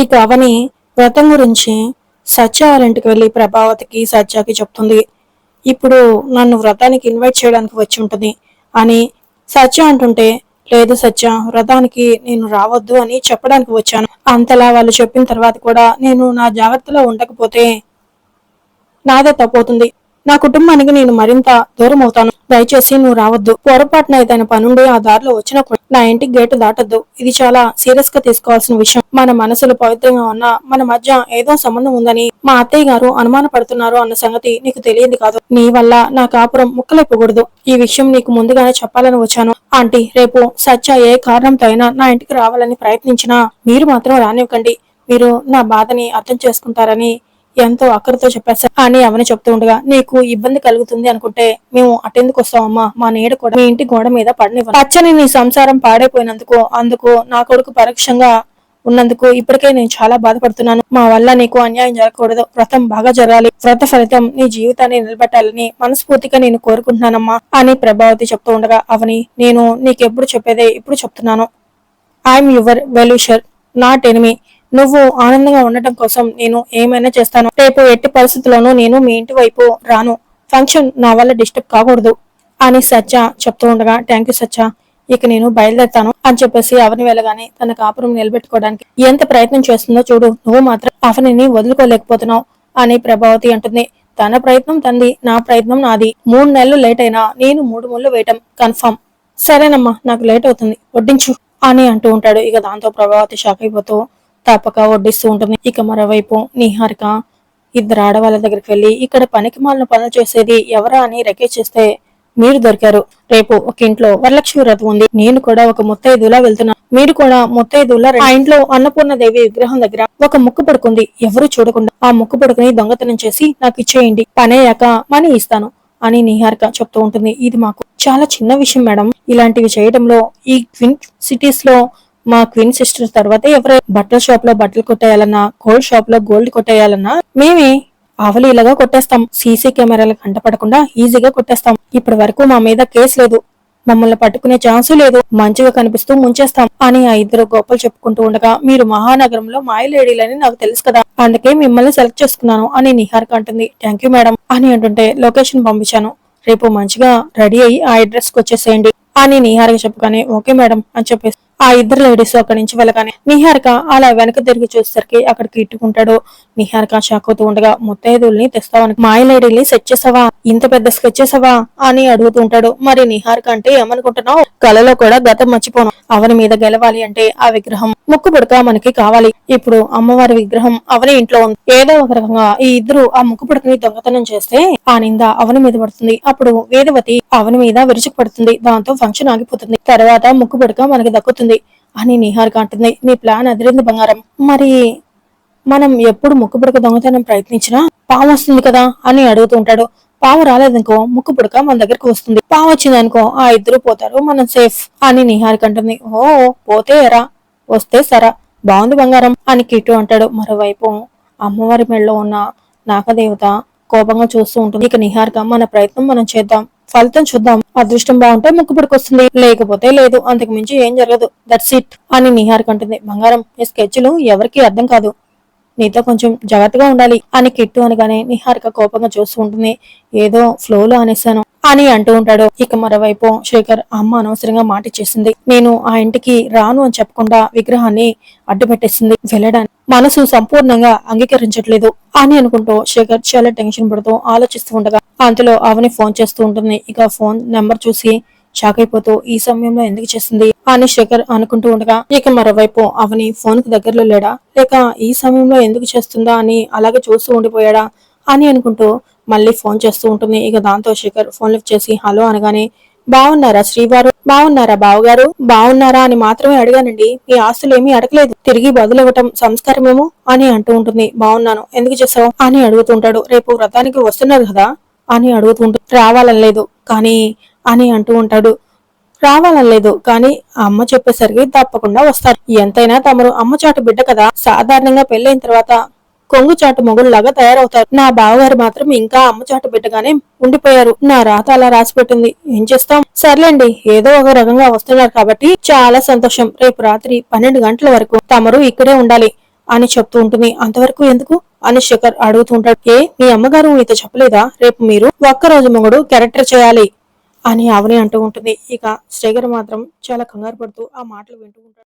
ఇక అవని వ్రతం గురించి సత్య వాళ్ళ ఇంటికి వెళ్ళి ప్రభావతికి సత్యకి చెప్తుంది. ఇప్పుడు నన్ను వ్రతానికి ఇన్వైట్ చేయడానికి వచ్చి ఉంటుంది అని సత్య అంటుంటే లేదు సత్య వ్రతానికి నేను రావద్దు అని చెప్పడానికి వచ్చాను. అంతలా వాళ్ళు చెప్పిన తర్వాత కూడా నేను నా జాగ్రత్తలో ఉండకపోతే నాదే తప్పవుతుంది నా కుటుంబానికి నేను మరింత దూరం అవుతాను దయచేసి నువ్వు రావద్దు. పొరపాటున ఏదైనా పనుండి ఆ దారిలో వచ్చినప్పుడు నా ఇంటికి గేటు దాటద్దు. ఇది చాలా సీరియస్గా తీసుకోవాల్సిన విషయం. మన మనసులు పవిత్రంగా ఉన్నా మన మధ్య ఏదో సంబంధం ఉందని మా అత్తయ్య గారు అనుమాన పడుతున్నారు అన్న సంగతి నీకు తెలియదు కాదు. నీ వల్ల నా కాపురం ముక్కలైపోకూడదు. ఈ విషయం నీకు ముందుగానే చెప్పాలని వచ్చాను. ఆంటీ రేపు సత్య ఏ కారణంతో అయినా నా ఇంటికి రావాలని ప్రయత్నించినా మీరు మాత్రం రానివ్వకండి. మీరు నా బాధని అర్థం చేసుకుంటారని ఎంతో అక్కడితో చెప్పేశారు అని అవని చెప్తూ ఉండగా నీకు ఇబ్బంది కలుగుతుంది అనుకుంటే మేము అటెందుకు వస్తామమ్మా? మా నీడ కూడా మీ ఇంటి గోడ మీద పడనివ్వ పచ్చని నీ సంసారం పాడైపోయినందుకు అందుకు నా కొడుకు పరోక్షంగా ఉన్నందుకు ఇప్పటికే నేను చాలా బాధపడుతున్నాను. మా వల్ల నీకు అన్యాయం జరగకూడదు. వ్రతం బాగా జరగాలి. వ్రత ఫలితం నీ జీవితాన్ని నిలబెట్టాలని మనస్ఫూర్తిగా నేను కోరుకుంటున్నానమ్మా అని ప్రభావతి చెప్తూ ఉండగా అవని నేను నీకెప్పుడు చెప్పేదే ఇప్పుడు చెప్తున్నాను. I'm your wellwisher not enemy నువ్వు ఆనందంగా ఉండటం కోసం నేను ఏమైనా చేస్తాను. రేపు ఎట్టి పరిస్థితుల్లోనూ నేను మీ ఇంటి వైపు రాను. ఫంక్షన్ నా వల్ల డిస్టర్బ్ కాకూడదు అని సత్య చెప్తూ ఉండగా థ్యాంక్ యూ సత్య ఇక నేను బయలుదేరుతాను అని చెప్పేసి అవని వెళ్ళగానే తన కాపురం నిలబెట్టుకోవడానికి ఎంత ప్రయత్నం చేస్తుందో చూడు. నువ్వు మాత్రం అవనిని వదులుకోలేకపోతున్నావు అని ప్రభావతి అంటుంది. తన ప్రయత్నం తంది నా ప్రయత్నం నాది. మూడు నెలలు లేట్ అయినా నేను మూడు ముళ్ళు వేయటం. కన్ఫర్మ్ సరేనమ్మా నాకు లేట్ అవుతుంది. వడ్డించు అని అంటూ ఉంటాడు. ఇక దాంతో ప్రభావతి షాక్ అయిపోతూ తప్పక వడ్డిస్తూ ఉంటుంది. ఇక మరోవైపు నిహారిక ఇద్దరు ఆడవాళ్ళ దగ్గరికి వెళ్ళి ఇక్కడ పనికి మాలిన పనులు చేసేది ఎవరా అని రెకేజ్ చేస్తే మీరు దొరికారు. రేపు ఒక ఇంట్లో వరలక్ష్మి వ్రతం ఉంది. నేను కూడా ఒక ముత్తైదులా వెళ్తున్నా. మీరు కూడా ముత్తైదులా ఆ ఇంట్లో అన్నపూర్ణ దేవి విగ్రహం దగ్గర ఒక ముక్కు పడుకుంది. ఎవరు చూడకుండా ఆ ముక్కు పడుకుని దొంగతనం చేసి నాకు ఇచ్చేయండి. పనేయాక మనీ ఇస్తాను అని నిహారిక చెప్తూ ఉంటుంది. ఇది మాకు చాలా చిన్న విషయం మేడం. ఇలాంటివి చేయడంలో ఈ క్విన్ సిటీస్లో మా క్వీన్ సిస్టర్ తర్వాత ఎవరు బట్టల షాప్లో బట్టలు కొట్టేయాలన్నా గోల్డ్ షాప్లో గోల్డ్ కొట్టేయాలన్నా మేమే అవలీలగా కొట్టేస్తాం. సీసీ కెమెరాలు కంటపడకుండా ఈజీగా కొట్టేస్తాం. ఇప్పటి వరకు మా మీద కేసు లేదు. మమ్మల్ని పట్టుకునే ఛాన్సు లేదు. మంచిగా కనిపిస్తూ ముంచేస్తాం అని ఆ ఇద్దరు గొప్పలు చెప్పుకుంటూ ఉండగా మీరు మహానగరంలో మాయ లేడీలని నాకు తెలుసు కదా అందుకే మిమ్మల్ని సెలెక్ట్ చేసుకున్నాను అని నిహారిక అంటుంది థ్యాంక్ యూ మేడం అని అంటుంటే లొకేషన్ పంపించాను. రేపు మంచిగా రెడీ అయ్యి ఆ అడ్రస్కి వచ్చేసేయండి. అని నిహారిక చెప్పగానే ఓకే మేడం అని చెప్పేసి ఆ ఇద్దరు లేడీస్ అక్కడి నుంచి వెళ్ళగానే నిహారిక అలా వెనక తిరిగి చూసేసరికి అక్కడికి ఇట్టుకుంటాడు. నిహారిక షాక్ అవుతూ ఉండగా ముత్తైదుల్ని తెస్తావని మాయ లేడీని సెట్ చేసావా? ఇంత పెద్ద స్కెచ్ చేసావా? అని అడుగుతూ ఉంటాడు. మరి నిహారిక అంటే ఏమనుకుంటున్నావు? కలలో కూడా గతం మర్చిపోను. అవని మీద గెలవాలి అంటే ఆ విగ్రహం ముక్కు పుడక మనకి కావాలి. ఇప్పుడు అమ్మవారి విగ్రహం అవని ఇంట్లో ఉంది. ఏదో ఒక రకంగా ఈ ఇద్దరు ఆ ముక్కు పుడకని దొంగతనం చేస్తే ఆ నింద అవని మీద పడుతుంది. అప్పుడు వేదవతి అవని మీద విరుచుకు పడుతుంది దాంతో ఫంక్షన్ ఆగిపోతుంది. తర్వాత ముక్కు పుడక మనకి దక్కుతుంది అని నిహారిక అంటుంది. నీ ప్లాన్ అదిరింది బంగారం. మరి మనం ఎప్పుడు ముక్కు పుడక దొంగతనం ప్రయత్నించినా పాము వస్తుంది కదా అని అడుగుతూ ఉంటాడు. పాము రాలేదనుకో ముక్కు పుడక మన దగ్గరకు వస్తుంది. పాము వచ్చిందనుకో ఆ ఇద్దరు పోతారు. మనం సేఫ్ అని నిహారిక అంటుంది. ఓ పోతే ఎరా వస్తే సరా బాగుంది బంగారం అని కిట్టు అంటాడు. మరోవైపు అమ్మవారి మెడలో ఉన్న నాగదేవత కోపంగా చూస్తూ ఉంటుంది. ఇక నిహారిక మన ప్రయత్నం మనం చేద్దాం. ఫలితం చూద్దాం. అదృష్టం బాగుంటే ముక్కు వస్తుంది లేకపోతే లేదు. అంతకు మించి ఏం జరగదు. దట్స్ ఇట్ అని నిహారిక అంటుంది బంగారం ఈ స్కెచ్లు ఎవరికి అర్థం కాదు. నీతో కొంచెం జాగ్రత్తగా ఉండాలి అని కిట్టు అనగానే నిహారిక కోపంగా చూస్తూ ఉంటుంది. ఏదో ఫ్లోలో అనేసాను అని అంటూ ఉంటాడు. ఇక మరోవైపు శేఖర్ అమ్మ అనవసరంగా మాట చేసింది నేను ఆ ఇంటికి రాను అని చెప్పకుండా విగ్రహాన్ని అడ్డు పెట్టేసింది. వెళ్ళడానికి మనసు సంపూర్ణంగా అంగీకరించట్లేదు అని అనుకుంటూ శేఖర్ చాలా టెన్షన్ పడుతూ ఆలోచిస్తూ ఉండగా అంతలో అవని ఫోన్ చేస్తూ ఉంటుంది. ఇక ఫోన్ నెంబర్ చూసి షాక్ అయిపోతూ ఈ సమయంలో ఎందుకు చేసింది? అని శేఖర్ అనుకుంటూ ఉండగా ఇక మరోవైపు అవని ఫోన్కు దగ్గరలో లేడా? లేక ఈ సమయంలో ఎందుకు చేస్తుందా అని అలాగే చూస్తూ ఉండిపోయాడా అని అనుకుంటూ మళ్ళీ ఫోన్ చేస్తూ ఉంటుంది. ఇక దాంతో శేఖర్ ఫోన్ లిఫ్ట్ చేసి హలో అనగానే బాగున్నారా శ్రీవారు? బాగున్నారా బావగారు? బాగున్నారా అని మాత్రమే అడిగానండి. మీ ఆస్తులు ఏమీ అడగలేదు. తిరిగి బదులివ్వటం సంస్కారమేమో అని అంటూ ఉంటుంది. బాగున్నాను ఎందుకు చేసావు అని అడుగుతుంటాడు రేపు వ్రతానికి వస్తున్నారు కదా? అని అడుగుతుంటు రావాలని లేదు. కానీ అని అంటూ ఉంటాడు. రావాలనలేదు. కానీ ఆ అమ్మ చెప్పేసరికి తప్పకుండా వస్తారు. ఎంతైనా తమరు అమ్మ చాటు బిడ్డ కదా. సాధారణంగా పెళ్ళైన తర్వాత కొంగు చాటు మొగుళ్ళలాగా తయారవుతారు. నా బావగారు మాత్రం ఇంకా అమ్మ చాటు బిడ్డగానే ఉండిపోయారు. నా రాత అలా రాసి పెట్టింది. ఏం చేస్తాం? సర్లేండి. ఏదో ఒక రకంగా వస్తున్నారు కాబట్టి చాలా సంతోషం. రేపు రాత్రి పన్నెండు గంటల వరకు తమరు ఇక్కడే ఉండాలి అని చెప్తూ ఉంటుంది. అంతవరకు ఎందుకు? అని శేఖర్ అడుగుతూ ఉంటాడు. ఏ మీ అమ్మగారు మీతో చెప్పలేదా? రేపు మీరు ఒక్కరోజు మొగుడు క్యారెక్టర్ చేయాలి. అని అవని అంటూ ఉంటుంది. ఇక శ్రీగర్ మాత్రం చాలా కంగారు పడుతూ ఆ మాటలు వింటూ ఉంటాడు.